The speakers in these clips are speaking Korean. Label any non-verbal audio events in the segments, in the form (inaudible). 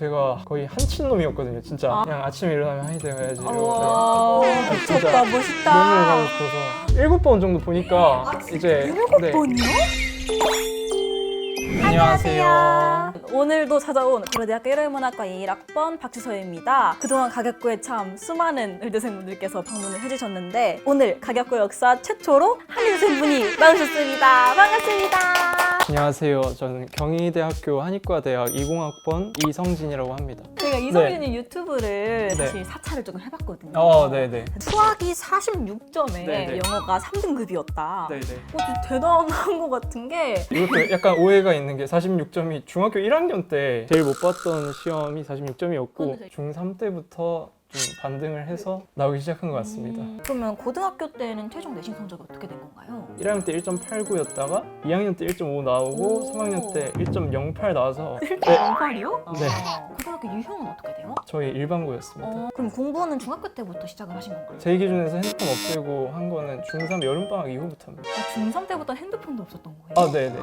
제가 거의 한친 놈이었거든요. 진짜 아. 그냥 아침에 일어나면 한이 되어야지. 와 진짜 너무 멋있다. 가고 싶어서 일곱 번 정도 보니까 이제 일곱 네. 번이요? 안녕하세요. 오늘도 찾아온 고려대학교 1회문학과 1학번 박지서입니다. 그동안 가격구에 참 수많은 의대생분들께서 방문을 해주셨는데 오늘 가격구 역사 최초로 한 의대생분이 나오셨습니다. 반갑습니다. 안녕하세요. 저는 경희대학교 한의과대학 20학번 이성진이라고 합니다. 제가 이성윤이 유튜브를 네. 사실 사찰을 조금 해봤거든요. 어, 네네. 수학이 46점에 네네. 영어가 3등급이었다. 네네. 어, 진짜 대단한 것 같은 게 이것도 약간 오해가 있는 게 46점이 중학교 1학년 때 제일 못 봤던 시험이 46점이었고 그런데 중3 때부터 좀 반등을 해서 나오기 시작한 것 같습니다. 음, 그러면 고등학교 때는 최종 내신 성적이 어떻게 된 건가요? 1학년 때 1.89였다가 2학년 때 1.5 나오고 오. 3학년 때 1.08 나와서 (laughs) 네, 1.08이요? 네. 고등학교 유형은 어떻게 돼요? 저희 일반고였습니다. 어, 그럼 공부는 중학교 때부터 시작을 하신 건가요? 제 기준에서 핸드폰 없애고 한 거는 중3 여름방학 이후부터입니다. 아, 중3 때부터 핸드폰도 없었던 거예요? 아, 네네.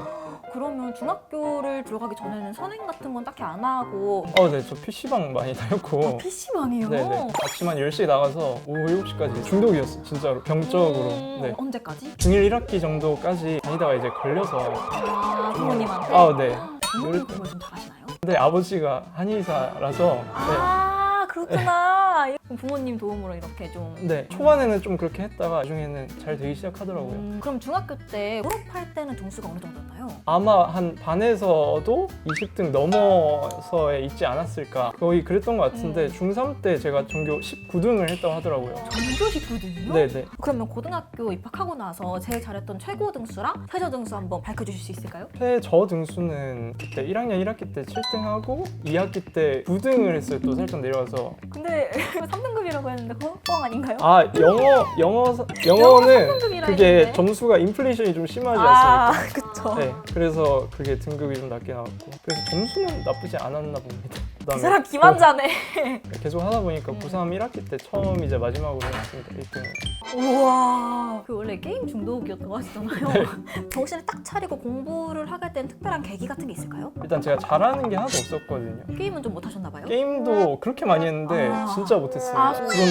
그러면 중학교를 들어가기 전에는 선행 같은 건 딱히 안 하고 어, 네. 저 PC방 많이 다녔고. PC방이요? 네 네. 아침 한 10시에 나가서 오후 7시까지 중독이었어, 진짜로. 병적으로. 음, 네. 언제까지? 중1 1학기 정도까지 다니다가 이제 걸려서. 아, 부모님한테? 아, 네. 부모님 공부를 좀 잘하시나요? 근데 아버지가 한의사라서. 네. 아, 그렇구나. 그럼 부모님 도움으로 이렇게 좀 네. 초반에는 좀 그렇게 했다가 나중에는 잘 되기 시작하더라고요. 음, 그럼 중학교 때 졸업할 때는 등수가 어느 정도였나요? 아마 한 반에서도 20등 넘어서 있지 않았을까 거의 그랬던 것 같은데 음. 중3 때 제가 전교 19등을 했다고 하더라고요 전교 19등이요? 네네 그러면 고등학교 입학하고 나서 제일 잘했던 최고 등수랑 최저 등수 한번 밝혀주실 수 있을까요? 최저 등수는 그때 1학년 1학기 때 7등하고 2학기 때 9등을 했어요 또 살짝 내려와서 근데 (laughs) 3 등급이라고 했는데 그거 뻥 아닌가요? 아 영어 영어 영어는 삼등급이라 그게 했는데. 점수가 인플레이션이 좀 심하지 아, 않습니까? 그쵸. 네, 그래서 그게 등급이 좀 낮게 나왔고 그래서 점수는 나쁘지 않았나 봅니다. 그 사람 기만자네. 계속 하다 보니까 음. 고3 1학기 때 처음 이제 마지막으로 했습니다. 1등. 우와. 그 원래 게임 중독이었다고 하시잖아요. 네. (laughs) 정신을 딱 차리고 공부를 하게 된 특별한 계기 같은 게 있을까요? 일단 제가 잘하는 게 하나도 없었거든요. 게임은 좀 못하셨나 봐요? 게임도 그렇게 많이 했는데 아. 진짜 못했어요. 아, 브론즈.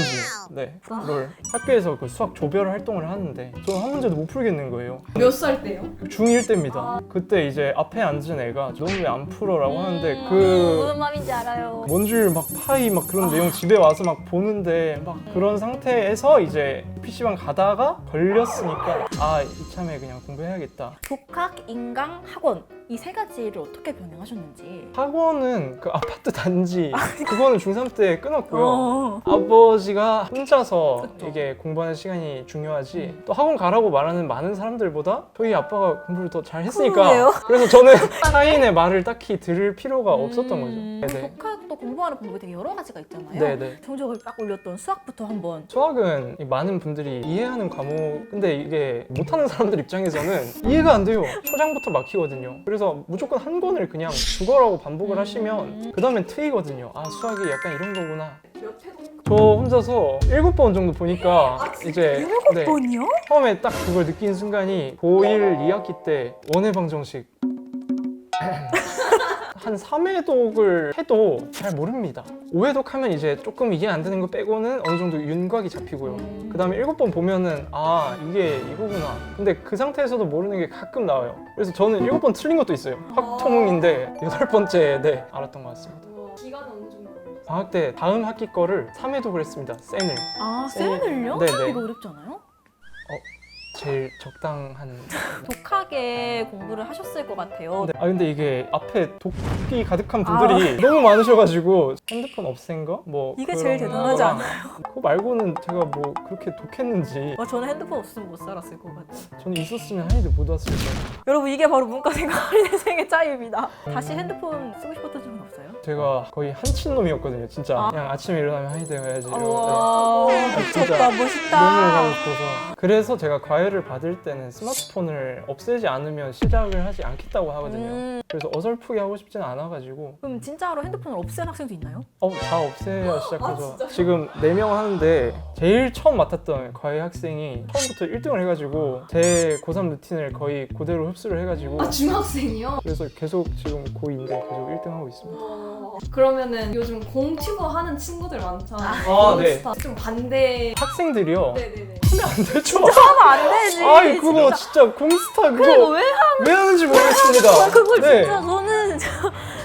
네. 아. 롤. 학교에서 그 수학 조별 활동을 하는데 저는 한 문제도 못 풀겠는 거예요. 몇 살 때요? 중1 때입니다. 그때 이제 앞에 앉은 애가 너무 왜안 풀어라고 하는데 음, 그 무슨 마음인지 알아요. 원줄 막 파이 막 그런 내용 집에 와서 막 보는데 막 그런 상태에서 이제 PC방 가다가 걸렸으니까 아 이참에 그냥 공부해야겠다. 독학, 인강, 학원 이 세 가지를 어떻게 병행하셨는지. 학원은 그 아파트 단지 그거는 중3 때 끊었고요. 어. 아버지가 혼자서 그쵸. 이게 공부하는 시간이 중요하지 또 학원 가라고 말하는 많은 사람들보다 저희 아빠가 공부를 더잘 그러게요. 했으니까 그래서 저는 타인의 말을 딱히 들을 필요가 없었던 음, 거죠. 네네. 독학도 공부하는 방법이 되게 여러 가지가 있잖아요. 네네. 성적을 딱 올렸던 수학부터 한번. 수학은 이 많은 분들이 이해하는 과목 근데 이게 못하는 사람들 입장에서는 이해가 안 돼요 초장부터 막히거든요 그래서 무조건 한 권을 그냥 죽어라고 반복을 음. 하시면 그 다음엔 트이거든요. 아 수학이 약간 이런 거구나. 저 혼자서 일곱 번 정도 보니까 이제 일곱 네, 번이요? 처음에 딱 그걸 느낀 순간이 고1 2학기 때 원해 방정식 (laughs) 한 3회독을 해도 잘 모릅니다. 5회독 하면 이제 조금 이해 안 되는 거 빼고는 어느 정도 윤곽이 잡히고요. 그 다음에 7번 보면은 아 이게 이거구나. 근데 그 상태에서도 모르는 게 가끔 나와요. 그래서 저는 7번 틀린 것도 있어요. 확통인데 여덟 번째 네 알았던 것 같습니다. 기간은 어느 정도? 방학 때 다음 학기 거를 3회독을 했습니다. 쌤을. 아, 쌤을요? 네네. 이거 어렵지 않아요? 제일 적당한 (laughs) 독하게 공부를 하셨을 것 같아요. 아 근데 이게 앞에 독이 가득한 분들이 (laughs) 너무 많으셔가지고 핸드폰 없앤 거? 뭐 이게 그런 제일 대단하지 거랑 않아요? (laughs) 그거 말고는 제가 뭐 그렇게 독했는지 아, 저는 핸드폰 없으면 못 살았을 것 같아요. 저는 있었으면 한이도 못 왔을 거예요 여러분 이게 바로 문과생과 할인생의 차이입니다. 다시 핸드폰 쓰고 싶었던 적은 없어요? 제가 거의 한친 놈이었거든요 진짜 아. 그냥 아침에 일어나면 한이 되어야지 이러고 와 진짜 미쳤다 멋있다. 너무 가고 싶어서 그래서 제가 과외 를 받을 때는 스마트폰을 없애지 않으면 시작을 하지 않겠다고 하거든요 음, 그래서 어설프게 하고 싶지는 않아가지고 그럼 진짜로 핸드폰을 없앤 학생도 있나요? 어, 다 없애야 아, 시작해서 진짜요? 지금 4명 하는데 제일 처음 맡았던 과외 학생이 처음부터 1등을 해가지고 제 고3 루틴을 거의 그대로 흡수를 해가지고 아 중학생이요? 그래서 계속 지금 고2인데 계속 1등 하고 있습니다. 그러면은 요즘 공튜버 하는 친구들 많잖아요. 아, 네. 인스타. 좀 반대. 학생들이요? 네네네. 하면 안 되죠? 하면 안 되지. 아이 그거 진짜 공스타 그거 그거 왜왜 하는지 모르겠습니다. 그걸 네. 진짜 저는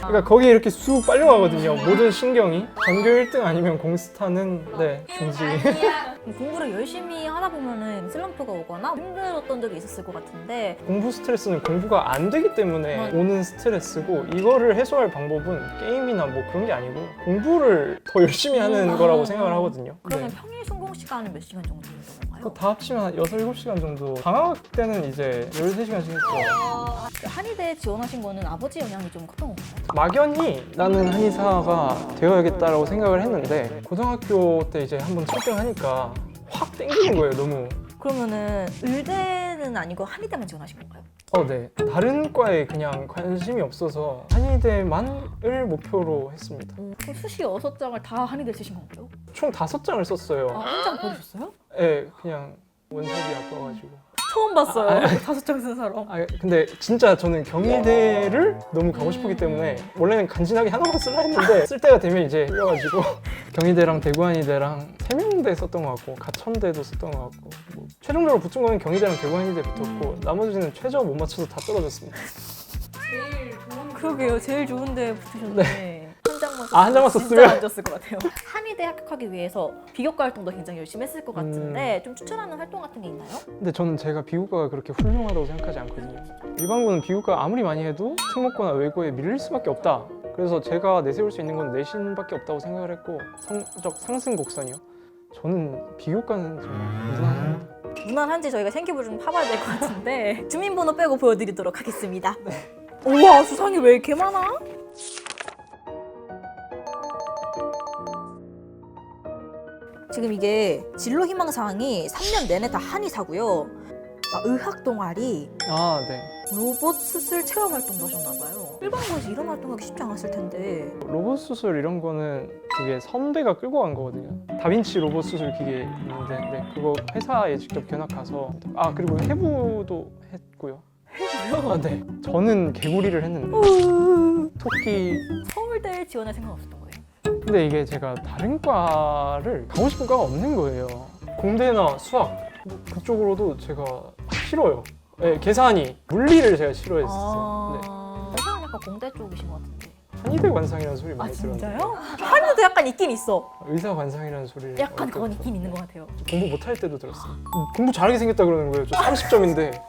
그러니까 거기에 이렇게 쑥 빨려가거든요. 모든 신경이 전교 1등 아니면 공스타는 네 중지. (laughs) 공부를 열심히 하다 보면은 슬럼프가 오거나 힘들었던 적이 있었을 것 같은데 공부 스트레스는 공부가 안 되기 때문에 맞아. 오는 스트레스고 이거를 해소할 방법은 게임이나 뭐 그런 게 아니고 공부를 더 열심히 하는 음. 거라고 생각을 하거든요. 그러면 네. 평일 순공 시간은 몇 시간 정도 되는 건가요? 그거 다 합치면 한 6, 7시간 정도 방학 때는 이제 13시간씩 했고 한의대 지원하신 거는 아버지 영향이 좀 컸던 건가요? 막연히 나는 한의사가 되어야겠다라고 생각을 했는데 고등학교 때 이제 한번 7등 하니까 확 땡기는 거예요 너무 그러면은 의대는 아니고 한의대만 지원하신 건가요? 어, 네. 다른 과에 그냥 관심이 없어서 한의대만을 목표로 했습니다. 어, 그럼 수시 여섯 장을 다 한의대 쓰신 건가요? 총 다섯 장을 썼어요. 아, 한 장 버리셨어요? 네, 그냥 원석이 아까워가지고. 처음 봤어요. 다섯 장 쓴 사람. 아, 근데 진짜 저는 경희대를 너무 가고 싶었기 때문에 원래는 간지나게 하나만 쓰려 했는데 쓸 때가 되면 이제 흘려가지고 (laughs) 경희대랑 대구한의대랑 세명대 썼던 것 같고 가천대도 썼던 것 같고 뭐 최종적으로 붙은 거는 경희대랑 대구한의대 붙었고 나머지는 최저 못 맞춰서 다 떨어졌습니다. 제일 좋은 그러게요. 제일 좋은데 붙으셨네. 한 장만 아, 한 장만 진짜 썼으면? 안 졌을 것 같아요. 한 의대 합격하기 위해서 비교과 활동도 굉장히 열심히 했을 것 같은데 좀 추천하는 활동 같은 게 있나요? 근데 저는 제가 비교과가 그렇게 훌륭하다고 생각하지 않거든요. 일반고는 비교과 아무리 많이 해도 특목고나 외고에 밀릴 수밖에 없다. 그래서 제가 내세울 수 있는 건 내신밖에 없다고 생각을 했고 성적 상승 곡선이요. 저는 비교과는 정말 무난합니다. 무난한지 저희가 생기부를 좀 파봐야 될 것 같은데 주민번호 빼고 보여드리도록 하겠습니다. (laughs) 우와 수상이 왜 이렇게 많아? 지금 이게 진로 희망 사항이 3년 내내 다 한의사고요. 아, 의학 동아리, 아 네. 로봇 수술 체험 활동도 하셨나 봐요. 일반고에서 이런 활동하기 쉽지 않았을 텐데. 로봇 수술 이런 거는 그게 선배가 끌고 간 거거든요. 다빈치 로봇 수술 기계 있는데 네, 그거 회사에 직접 견학 가서 아 그리고 해부도 했고요. 해고요? 아 네. 저는 개구리를 했는데 토끼 서울대에 지원할 생각 없었던. 근데 이게 제가 다른 과를 가고 싶은 과가 없는 거예요. 공대나 수학 뭐 그쪽으로도 제가 싫어요. 네, 계산이 물리를 제가 싫어했었어요. 네. 아, 회사는 약간 공대 쪽이신 것 같은데. 한의대 관상이라는 소리 아 많이 들었는데 진짜요? 한의도 약간 있긴 있어. 의사 관상이라는 소리를 약간 어릴 그건 때부터 있긴 있는 것 같아요. 공부 못할 때도 들었어요. 음, 공부 잘하게 생겼다 그러는 거예요. 저 30점인데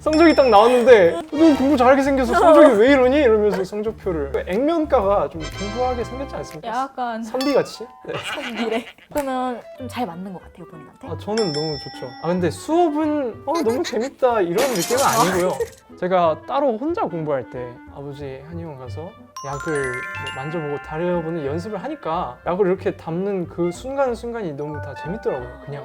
성적이 딱 나왔는데 너 공부 잘하게 생겨서 성적이 왜 이러니? 이러면서 성적표를 그 액면가가 좀 공부하게 생겼지 않습니까? 약간 선비같이? 네. (laughs) 미래. 그러면 좀 잘 맞는 것 같아요 본인한테. 아, 저는 너무 좋죠. 아, 근데 수업은 어, 너무 재밌다 이런 느낌은 아니고요. (laughs) 제가 따로 혼자 공부할 때 아버지 한의원 가서 약을 뭐 만져보고 다려보는 연습을 하니까 약을 이렇게 담는 그 순간순간이 너무 다 재밌더라고요. 그냥.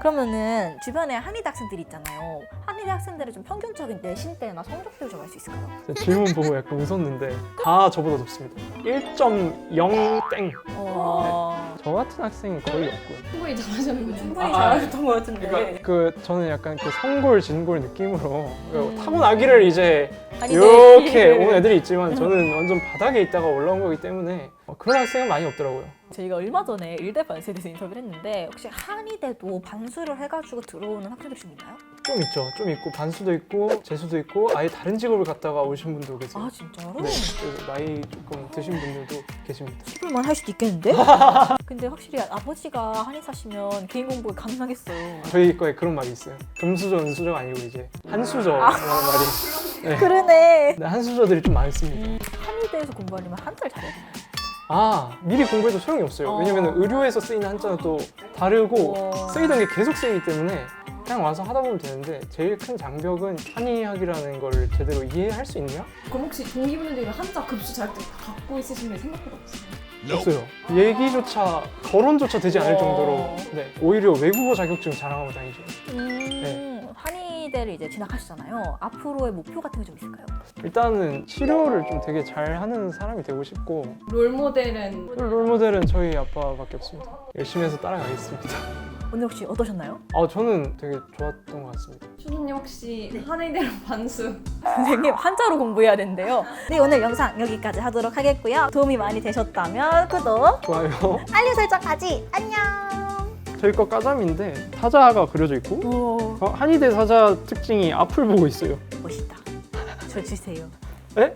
그러면은 주변에 한의대 학생들이 있잖아요. 한의대 학생들의 좀 평균적인 내신대나 성적표 좀 알 수 있을까요? 질문 보고 약간 웃었는데 다 저보다 높습니다. 1.0 땡. 어... 저 같은 학생은 거의 없고요. 충분히 잘하셨는데. 충분히 아, 잘하셨던 것 같은데. 그러니까 그 저는 약간 그 성골 진골 느낌으로 그 음. 타고나기를 이제 한의대 이렇게 온 애들이 있지만 저는 완전 바닥에 있다가 올라온 거기 때문에 어, 그런 학생은 많이 없더라고요. 저희가 얼마 전에 일대 반수에 대해서 인터뷰를 했는데 혹시 한의대도 반수를 해가지고 들어오는 학생들 좀 있나요? 좀 있죠. 좀 있고 반수도 있고 재수도 있고 아예 다른 직업을 갖다가 오신 분도 계세요. 아 진짜로? 네, 그래서 나이 조금 드신 분들도 계십니다. 해볼만 할 수도 있겠는데? (laughs) 근데 확실히 아버지가 한의사시면 개인 공부가 가능하겠어요. 저희 거에 그런 말이 있어요. 금수저, 은수저가 아니고 이제 한수저라는 말이. (laughs) 네. 그러네. 네, 한수저들이 좀 많습니다. 음, 한의대에서 공부하려면 한자를 잘해야 되나요? 아 미리 공부해도 소용이 없어요. 어. 왜냐면 의료에서 쓰이는 한자는 또 다르고 어. 쓰이던 게 계속 쓰이기 때문에 그냥 와서 하다 보면 되는데 제일 큰 장벽은 한의학이라는 걸 제대로 이해할 수 있냐? 그럼 혹시 동기분들이 한자 급수 자격증 다 갖고 있으신 분 생각보다 없어요? 없어요. 얘기조차 거론조차 되지 않을 어. 정도로 네, 오히려 외국어 자격증 자랑하고 다니죠. 음, 네. 한의대를 이제 진학하시잖아요. 앞으로의 목표 같은 게 좀 있을까요? 일단은 치료를 좀 되게 잘 하는 사람이 되고 싶고 롤 모델은 롤모델은 저희 아빠밖에 없습니다. 열심히 해서 따라가겠습니다. 오늘 혹시 어떠셨나요? 아 저는 되게 좋았던 것 같습니다. 슈님 혹시 한의대로 반수 (laughs) 선생님 한자로 공부해야 된대요. 네 오늘 영상 여기까지 하도록 하겠고요. 도움이 많이 되셨다면 구독, 좋아요. 알림 설정까지 안녕. 저희 거 까잠인데 사자가 그려져 있고 오 어, 한의대 사자 특징이 앞을 보고 있어요. 멋있다. 저 주세요. 에?